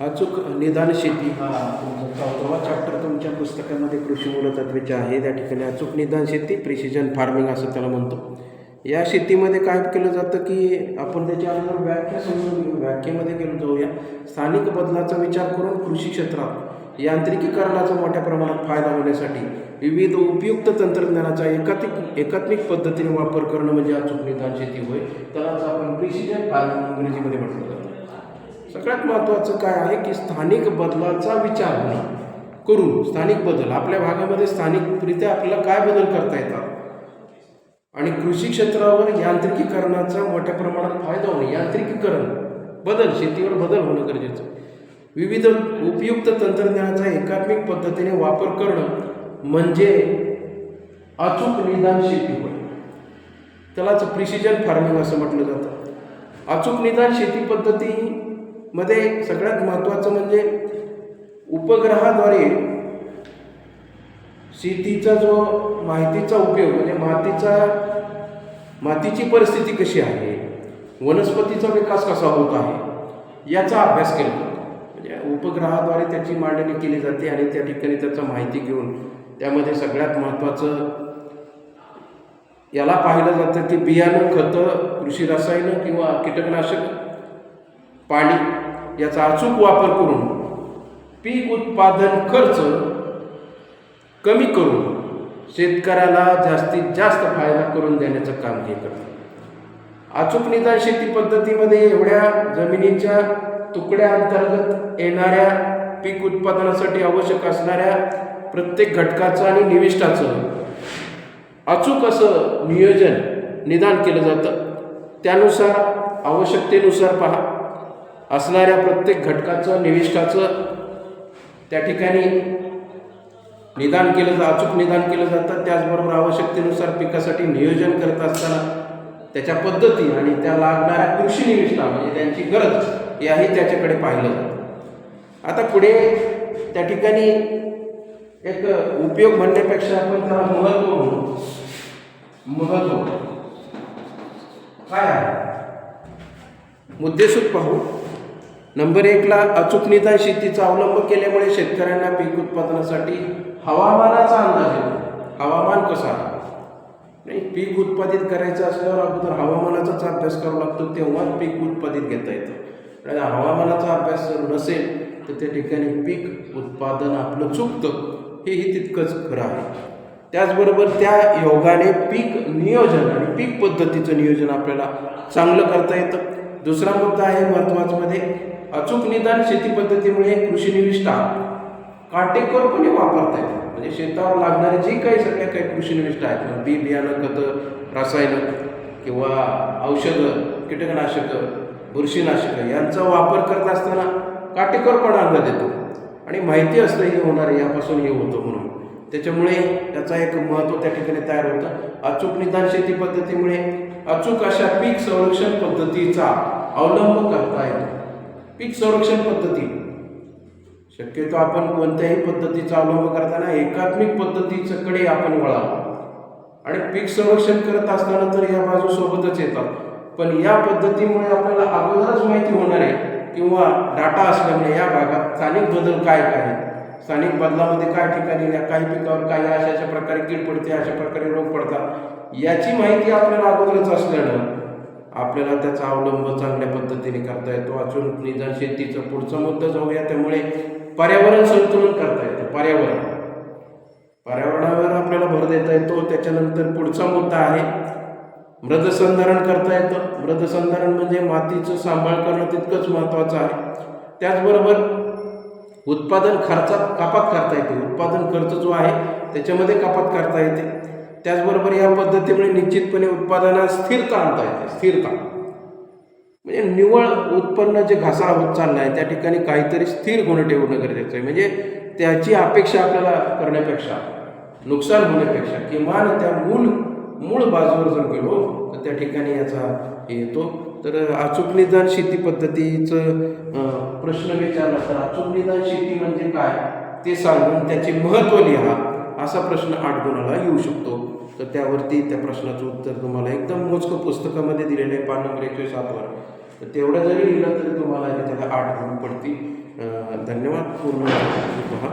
अचूक निदान शेती हा चौदावा चॅप्टर तुमच्या पुस्तकामध्ये कृषी मूलतत्वेचे आहे. त्या ठिकाणी अचूक निदान शेती प्रिसिजन फार्मिंग असं त्याला म्हणतो. या शेतीमध्ये काय केलं जातं की आपण त्याच्या अगोदर व्याख्या समजून घेऊ. व्याख्येमध्ये गेलो जाऊया. स्थानिक बदलाचा विचार करून कृषी क्षेत्रात यांत्रिकीकरणाचा मोठ्या प्रमाणात फायदा होण्यासाठी विविध उपयुक्त तंत्रज्ञानाचा एकात्मिक एकात्मिक पद्धतीने वापर करणं म्हणजे अचूक निदान शेती होय. त्यालाच आपण प्रिसिजन फार्मिंग इंग्रजीमध्ये म्हटलं जातं सगळ्यात महत्त्वाचं काय आहे की स्थानिक बदलाचा विचार करून स्थानिक बदल आपल्या भागामध्ये स्थानिकरित्या आपल्याला काय बदल करता येतात? आणि कृषी क्षेत्रावर यांत्रिकीकरणाचा मोठ्या प्रमाणात फायदा होणे यांत्रिकीकरण बदल शेतीवर बदल होणं गरजेचं आहे. विविध उपयुक्त तंत्रज्ञानाचा एकात्मिक पद्धतीने वापर करणं म्हणजे अचूक निदान शेतीवर त्यालाच प्रिसिजन फार्मिंग असं म्हटलं जातं. अचूक निदान शेती पद्धती मध्ये सगळ्यात महत्त्वाचं म्हणजे उपग्रहाद्वारे शेतीचा जो माहितीचा उपयोग म्हणजे मातीचा मातीची परिस्थिती कशी आहे वनस्पतीचा विकास कसा होत आहे याचा अभ्यास केला जातो. म्हणजे उपग्रहाद्वारे त्याची मांडणी केली जाते आणि त्या ठिकाणी त्याचा माहिती घेऊन त्यामध्ये सगळ्यात महत्त्वाचं याला पाहिलं जातं की बियाणं खतं कृषी रसायनं किंवा कीटकनाशक पाणी याचा अचूक वापर करून पीक उत्पादन खर्च कमी करून शेतकऱ्याला जास्तीत जास्त फायदा करून देण्याचं काम हे करते अचूक निदान शेती पद्धतीमध्ये एवढ्या जमिनीच्या तुकड्या अंतर्गत येणाऱ्या पीक उत्पादनासाठी आवश्यक असणाऱ्या प्रत्येक घटकाचं आणि निविष्टाचं अचूक असं नियोजन निदान केलं जातं. त्यानुसार आवश्यकतेनुसार पहा. असणाऱ्या प्रत्येक घटकाचं निविष्ठाचं त्या ठिकाणी निदान केलं जा अचूक निदान केलं जातं. त्याचबरोबर आवश्यकतेनुसार पिकासाठी नियोजन करत असताना त्याच्या पद्धती आणि त्या लागणाऱ्या कृषी निविष्ठा म्हणजे त्यांची गरज याही त्याच्याकडे पाहिलं जातं. आता पुढे त्या ठिकाणी एक उपयोग म्हणण्यापेक्षा आपण त्याला महत्त्व म्हणू. महत्त्व. काय आहे? मुद्देसूद पाहू. नंबर एकला अचूक निदान शेतीचा अवलंब केल्यामुळे शेतकऱ्यांना पीक उत्पादनासाठी हवामानाचा अंदाज येतो. हवामान कसं आहे? नाही पीक उत्पादित करायचं असल्यावर अगोदर हवामानाचाच अभ्यास करावा लागतो तेव्हाच पीक उत्पादित घेता येतं. आणि हवामानाचा अभ्यास जर नसेल तर त्या ठिकाणी पीक उत्पादन आपलं चुकतं हेही तितकंच खरं आहे. त्याचबरोबर त्या योगाने पीक नियोजन आणि पीक पद्धतीचं नियोजन आपल्याला चांगलं करता येतं. दुसरा मुद्दा आहे महत्त्वाचमध्ये अचूक निदान शेती पद्धतीमुळे कृषी निविष्ठा काटेकोरपणे वापरता येते. म्हणजे शेतावर लागणारे जे काही सगळ्या काही कृषी निविष्ठा आहेत मग बी बियाणं खतं रसायनं किंवा औषधं कीटकनाशकं बुरशीनाशकं यांचा वापर करत असताना काटेकोरपणा अंग देतो आणि माहिती असतं हे होणार यापासून हे होतं म्हणून. त्याच्यामुळे त्याचा एक महत्त्व त्या ठिकाणी तयार होतं. अचूक निदान शेती पद्धतीमुळे अचूक अशा पीक संरक्षण पद्धतीचा अवलंब करता येतो. पीक संरक्षण पद्धती. शक्यतो आपण कोणत्याही पद्धतीचा अवलंब करताना एकात्मिक पद्धतीकडे आपण वळावं. आणि पीक संरक्षण करत असताना तर या बाजू सोबतच येतात पण या पद्धतीमुळे आपल्याला अगोदरच माहिती होणार आहे किंवा डाटा असल्यामुळे या भागात स्थानिक बदल काय काय आहेत? स्थानिक बदलामध्ये काय ठिकाणी काही पिकावर काही अशा अशा प्रकारे कीड पडते अशा प्रकारे रोग पडतात याची माहिती आपल्याला अगोदरच असल्यानं आपल्याला त्याचा अवलंब चांगल्या पद्धतीने करता येतो. अजून निदान शेतीचा पुढचा मुद्दा जाऊया त्यामुळे पर्यावरण संतुलन करता येतं. पर्यावरण. पर्यावरणावर आपल्याला भर देता येतो त्याच्यानंतर पुढचा मुद्दा आहे मृदसंधारण करता येतं. मृदसंधारण म्हणजे मातीचं सांभाळ करणं तितकंच महत्त्वाचं आहे. त्याचबरोबर उत्पादन खर्चात कपात करता येते. उत्पादन खर्च जो आहे त्याच्यामध्ये कपात करता येते. त्याचबरोबर या पद्धतीमुळे निश्चितपणे उत्पादनात स्थिरता आणता येते. स्थिरता. म्हणजे निव्वळ उत्पन्न जे घासाळा होत चाललं आहे त्या ठिकाणी काहीतरी स्थिर गुण ठेवणं गरजेचं आहे. म्हणजे त्याची अपेक्षा आपल्याला करण्यापेक्षा नुकसान होण्यापेक्षा किमान त्या मूळ मूळ बाजूवर जर गेलो तर त्या ठिकाणी याचा हे येतो. तर अचूक निदान शेती पद्धतीचं प्रश्न विचारला तर अचूक निदान शेती म्हणजे काय? ते सांगून त्याचे महत्त्व लिहा असा प्रश्न आठ गुणाला येऊ शकतो. तर त्यावरती त्या प्रश्नाचं उत्तर तुम्हाला एकदम मोजकं पुस्तकामध्ये दिलेलं आहे पान नंबर एकशे सातवर. तर तेवढं जरी लिहिलं तरी तुम्हाला त्याला आठ गुण पडतील. धन्यवाद. पूर्ण पहा.